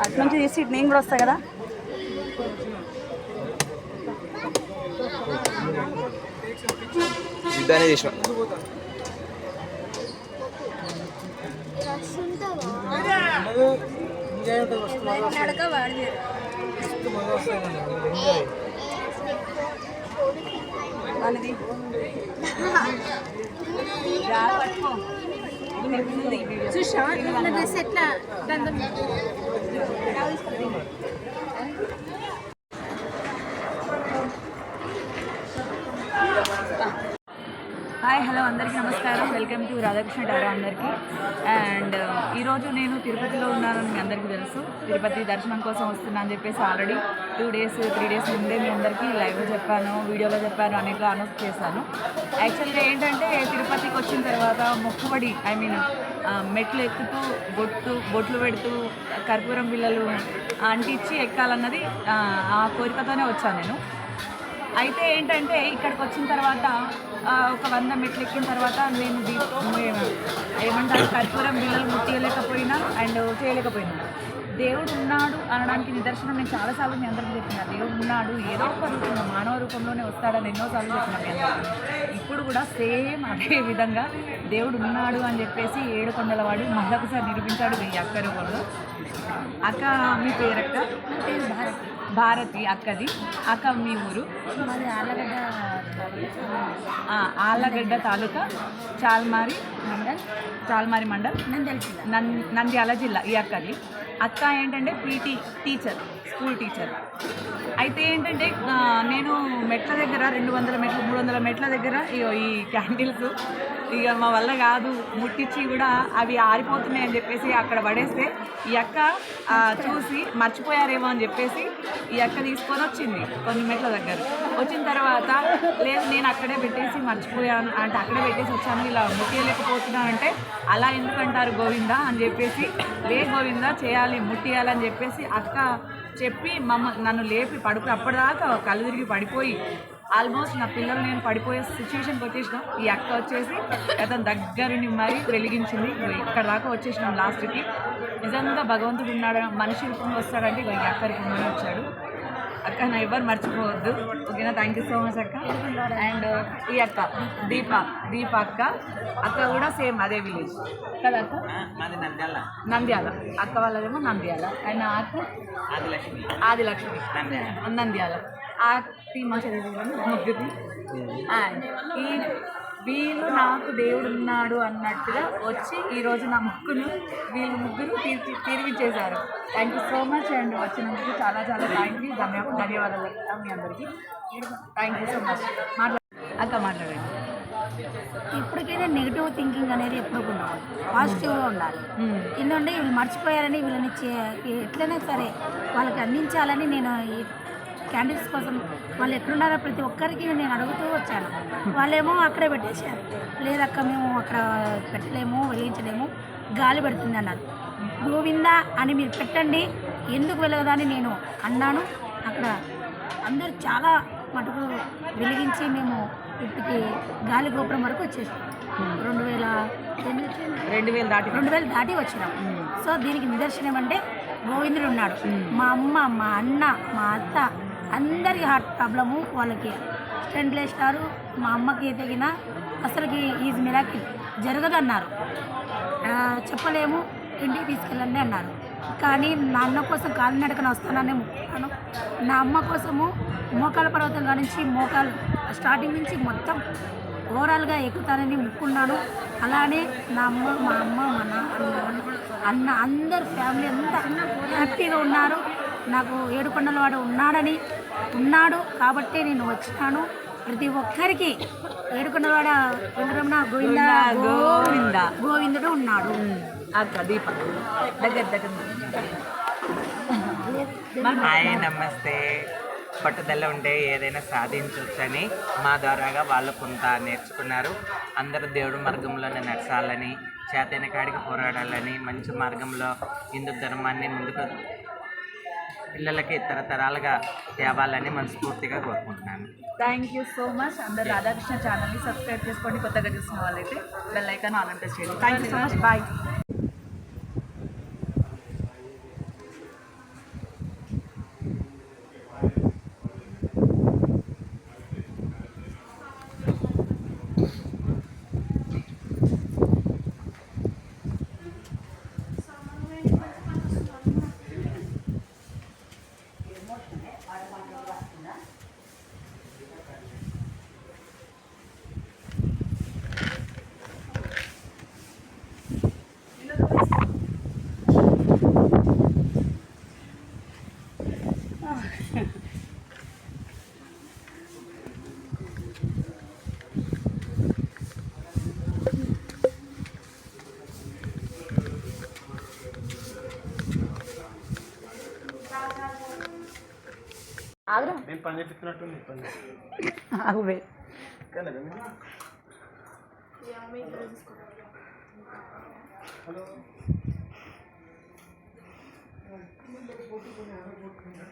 అటు నుంచి తీసి ఇటు నేను కూడా వస్తా కదా. యుద్ధాన్ని చేసిన అనేది చూసా నా డ్రెస్ ఎట్లా గంధం హాయ్ హలో అందరికీ నమస్కారం వెల్కమ్ టు రాధాకృష్ణ టారా అందరికీ. అండ్ ఈరోజు నేను తిరుపతిలో ఉన్నానని మీ అందరికీ తెలుసు. తిరుపతి దర్శనం కోసం వస్తున్నా అని చెప్పేసి already two days three days ముందే మీ అందరికీ లైవ్లో చెప్పాను వీడియోలో చెప్పాను అన్నిట్లో అనౌన్స్ చేశాను. యాక్చువల్గా ఏంటంటే తిరుపతికి వచ్చిన తర్వాత మొక్కుబడి ఐ మీన్ మెట్లు ఎక్కుతూ బొట్టు బొట్లు పెడుతూ కర్పూరం పిల్లలు అంటించి ఎక్కాలన్నది ఆ, కోరికతోనే వచ్చాను నేను. అయితే ఏంటంటే ఇక్కడికి వచ్చిన తర్వాత ఒక వంద మెట్లు ఎక్కిన తర్వాత నేను ఏమంటారు కర్పూరం బిల్లలు ముట్టియలేకపోయినా అండ్ చేయలేకపోయినా. దేవుడు ఉన్నాడు అనడానికి నిదర్శనం నేను చాలాసార్లు మీ అందరికీ చెప్పిన. దేవుడు ఉన్నాడు ఏదో ఒక రూపంలో మానవ రూపంలోనే వస్తాడని ఎన్నోసార్లు చెప్పిన మీ ఇప్పుడు కూడా సేమ్ అదే విధంగా దేవుడు ఉన్నాడు అని చెప్పేసి ఏడు కొండలవాడు మళ్ళొకసారి నిరూపించాడు మీ అక్క రూపంలో. అక్క మీ పేరక్క? భారతి. భారతి అక్కది అక్క మీ ఊరు? ఆలగడ్డ ఆ, ఆళ్ళగడ్డ తాలూకా చాల్మారి మండల్ చాల్మారి మండల్? నంద్యాల జిల్లా. ఈ అక్కది అక్క ఏంటంటే పీటీ టీచర్ స్కూల్ టీచర్. అయితే ఏంటంటే నేను మెట్ల దగ్గర రెండు వందల మెట్లు మూడు వందల మెట్ల దగ్గర ఇగో ఈ క్యాండిల్స్ ఇక మా వల్ల కాదు ముట్టించి కూడా అవి ఆరిపోతున్నాయి అని చెప్పేసి అక్కడ పడేస్తే ఈ అక్క చూసి మర్చిపోయారేమో అని చెప్పేసి ఈ అక్క తీసుకొని వచ్చింది కొన్ని మెట్ల దగ్గర. వచ్చిన తర్వాత లేదు నేను అక్కడే పెట్టేసి మర్చిపోయాను అంటే అక్కడే పెట్టేసి వచ్చాను ఇలా ముట్టియలేకపోతున్నాను అంటే అలా ఎందుకంటారు గోవిందా అని చెప్పేసి లే గోవిందా చేయాలి ముట్టియాలని చెప్పేసి అక్క చెప్పి మమ్మ నన్ను లేపి పడుకు అప్పటిదాకా కళ్ళు తిరిగి పడిపోయి ఆల్మోస్ట్ నా పిల్లలు నేను పడిపోయే సిచ్యువేషన్కి వచ్చేసినాం. ఈ అక్క వచ్చేసి అతని దగ్గరుండి మరీ వెలిగించింది. ఇక్కడ దాకా వచ్చేసినాం లాస్ట్కి నిజంగా భగవంతుడు ఉన్నాడు? మనిషి రూపంలో వస్తాడంటే ఈ అక్క రూపంలోనే వచ్చాడు. అక్క నా ఎవరు మర్చిపోవద్దు. ఓకేనా? థ్యాంక్ యూ సో మచ్ అక్క. అండ్ ఈ అక్క దీప దీప అక్క. అక్క కూడా సేమ్ అదే విలేజ్ కదా అక్క? నంద్యాల. నంద్యాల. అక్క వాళ్ళదేమో నంద్యాల. అండ్ అక్క? ఆదిలక్ష్మి. ఆదిలక్ష్మి. నంద్యాల. ఆ టీమ్ ముగ్గురి అండ్ ఈ వీళ్ళు నాకు దేవుడు ఉన్నాడు అన్నట్టుగా వచ్చి ఈరోజు నా మొక్కును వీళ్ళు ముగ్గురు తీర్చి తీర్చిచ్చేశారు. Thank you so much and వచ్చినందుకు. చాలా చాలా థ్యాంక్ యూ ధన్య ధన్యవాదాలు మీ అందరికీ. థ్యాంక్ యూ సో మచ్ మాట్లా అక్క మాట్లాడండి. ఇప్పటికైనా నెగిటివ్ థింకింగ్ అనేది ఎప్పుడు ఉండాలి. పాజిటివ్గా ఉండాలి ఎందుకంటే వీళ్ళు మర్చిపోయారని వీళ్ళని ఎట్లైనా సరే వాళ్ళకి అందించాలని నేను క్యాండిల్స్ కోసం వాళ్ళు ఎక్కడున్నారో ప్రతి ఒక్కరికి నేను అడుగుతూ వచ్చాను. వాళ్ళేమో అక్కడే పెట్టేశారు. లేదక్క మేము అక్కడ పెట్టలేము వెలిగించలేము గాలి పెడుతుంది అన్నారు. గోవిందా అని మీరు పెట్టండి ఎందుకు వెళ్ళగదని నేను అన్నాను. అక్కడ అందరు చాలా మటుకు వెలిగించి మేము ఇప్పటికి గాలి గోపురం వరకు వచ్చేసాం. రెండు వేల? రెండు వేలు దాటి రెండు వేలు దాటి వచ్చినాం. సో దీనికి నిదర్శనం అంటే గోవిందుడు ఉన్నాడు. మా అమ్మ మా అన్న మా అత్త అందరికి హార్ట్ ప్రాబ్లము వాళ్ళకి. స్టెంట్ వేసినారు మా అమ్మకి తగిన అసలుకి ఈజ్ మిరాకిల్ జరగదు అన్నారు చెప్పలేము ఇంటికి తీసుకెళ్ళండి అన్నారు. కానీ నా అన్న కోసం కాలినడకన వస్తానని మొక్కున్నాను నా అమ్మ కోసము మోకాల పర్వతం కాడ నుంచి మోకాలు స్టార్టింగ్ నుంచి మొత్తం ఓవరాల్గా ఎక్కుతానని ముక్కున్నాను. అలానే నా అమ్మ మా అమ్మ మా నాన్న అన్న అందరు ఫ్యామిలీ అంతా హ్యాపీగా ఉన్నారు. నాకు ఏడుకొండల వాడు ఉన్నాడని ఉన్నాడు కాబట్టే నేను వచ్చినాను. ప్రతి ఒక్కరికి ఏడుకొండలవాడ వెంకటరమణ గోవింద గోవింద. గోవిందుడు ఉన్నాడు. దీప దగ్గర దగ్గర. హాయ్ నమస్తే. పట్టుదల ఉంటే ఏదైనా సాధించవచ్చని మా ద్వారాగా వాళ్ళు కొంత నేర్చుకున్నారు. అందరూ దేవుడి మార్గంలోనే నడచాలని చేతైన కాడికి పోరాడాలని మంచి మార్గంలో హిందూ ధర్మాన్ని ముందుకు పిల్లలకి తరతరాలుగా తేవాలని మనస్ఫూర్తిగా కోరుకుంటున్నాను. థ్యాంక్ యూ సో మచ్ అందరు రాధాకృష్ణ ఛానల్ని సబ్స్క్రైబ్ చేసుకోండి. కొత్తగా చూసిన వాళ్ళైతే బెల్ ఐకాన్ ఆన్ అంటే చేయండి. Thank you so much bye Agra నేను పని చేపిస్తున్నట్టుంది పని ఆగువే కానీ కదా హలో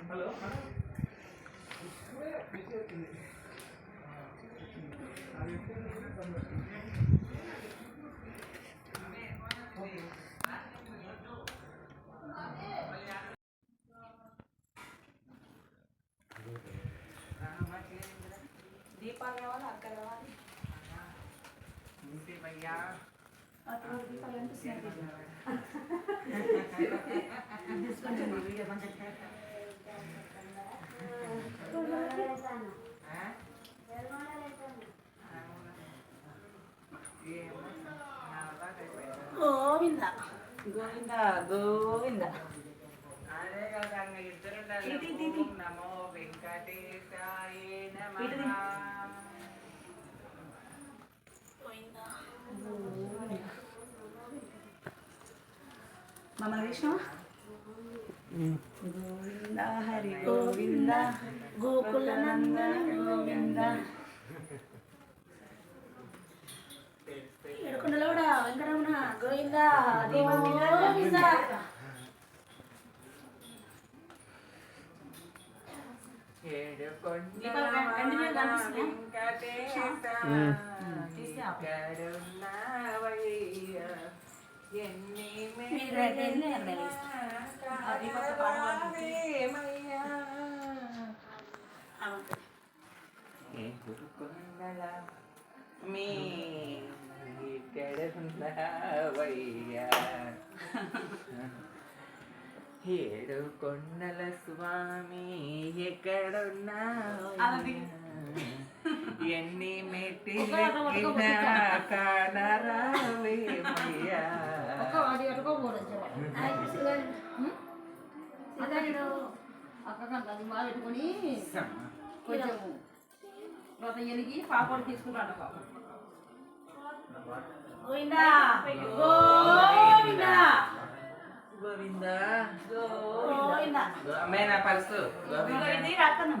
దీపాలు కావాలి అక్క కావాలి ఇంటి భయ్యా దీపాలు అనిపిస్తున్నాయి గోవింద గోవింద గోవింద అదే కదా ఇద్దరు ఇది, ఇది, ఇది. నమో వెంకటేశాయ. నమః మమ్మల్ని విష్ణు గోవింద హరి గోవింద గోకుల నందన గోవింద ఏడుకొండలో కూడా వెంకటరమణ గోవింద గోవింద? వెంకటేశ మీ ఇక్కడ ఉన్నావయ్యా ఏడు కొండల స్వామి ఎక్కడున్నావయ్యా? ఎన్ని కొంచెం ఎలిగి పాపడు తీసుకుంటాడు పాపం గోవింద. గోవింద. గోవింద. అమ్మాయి నా రతనం